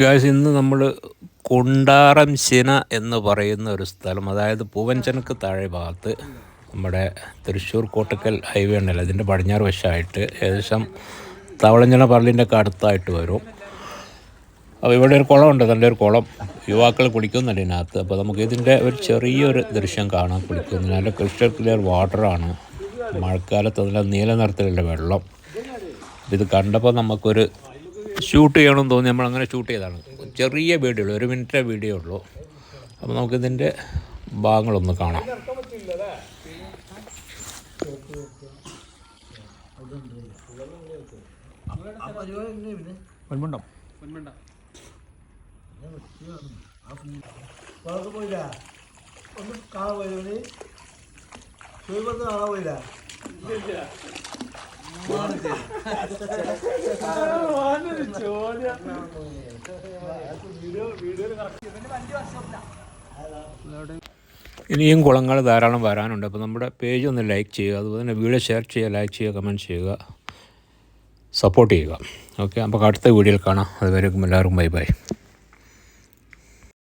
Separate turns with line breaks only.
Guys ഇന്ന് നമ്മൾ കുണ്ടാറം ശിന എന്ന് പറയുന്ന ഒരു സ്ഥലം അതായത് പൂവൻചനക്ക് താഴെ ഭാഗത്ത് നമ്മുടെ തൃശ്ശൂർ കോട്ടക്കൽ ഹൈവേ ഉണ്ടല്ലോ. അതിന്റെ പടിഞ്ഞാറ് വശമായിട്ട് ഏകദേശം തവളഞ്ചന പള്ളിന്റെ ഒക്കെ അടുത്തായിട്ട് വരും. അപ്പോൾ ഇവിടെ ഒരു കുളമുണ്ട് നല്ലൊരു കുളം. യുവാക്കൾ കുളിക്കുന്നുണ്ട് ഇതിനകത്ത്. അപ്പോൾ നമുക്ക് ഇതിന്റെ ഒരു ചെറിയൊരു ദൃശ്യം കാണാൻ കുളിക്കുന്നു നല്ല ക്രിസ്റ്റൽ ക്ലിയർ വാട്ടറാണ് മഴക്കാലത്ത് നല്ല നീല നിറത്തിലുള്ള വെള്ളം. ഇത് കണ്ടപ്പോൾ നമുക്കൊരു ഷൂട്ട് ചെയ്യണമെന്ന് തോന്നി. നമ്മൾ അങ്ങനെ ഷൂട്ട് ചെയ്തതാണ് ചെറിയ വീഡിയോ ഉള്ളൂ ഒരു മിനിറ്റേ വീഡിയോ ഉള്ളൂ അപ്പോൾ നമുക്കിതിന്റെ ഭാഗങ്ങളൊന്ന് കാണാം.
പൊന്മുണ്ടം
വളർന്നു പോയില്ല. ഒന്ന് കാണാൻ പോയില്ല സൂര്യപത്ത് കാണാൻ പോയില്ല.
ഇനിയും കുളങ്ങൾ ധാരാളം വരാനുണ്ട്. അപ്പോൾ നമ്മുടെ പേജ് ഒന്ന് ലൈക്ക് ചെയ്യുക അതുപോലെ തന്നെ വീഡിയോ ഷെയർ ചെയ്യുക ലൈക്ക് ചെയ്യുക കമന്റ് ചെയ്യുക സപ്പോർട്ട് ചെയ്യുക. ഓക്കെ അപ്പോൾ അടുത്ത വീഡിയോയിൽ കാണാം. അതുവരെയും എല്ലാവർക്കും ബൈ ബൈ.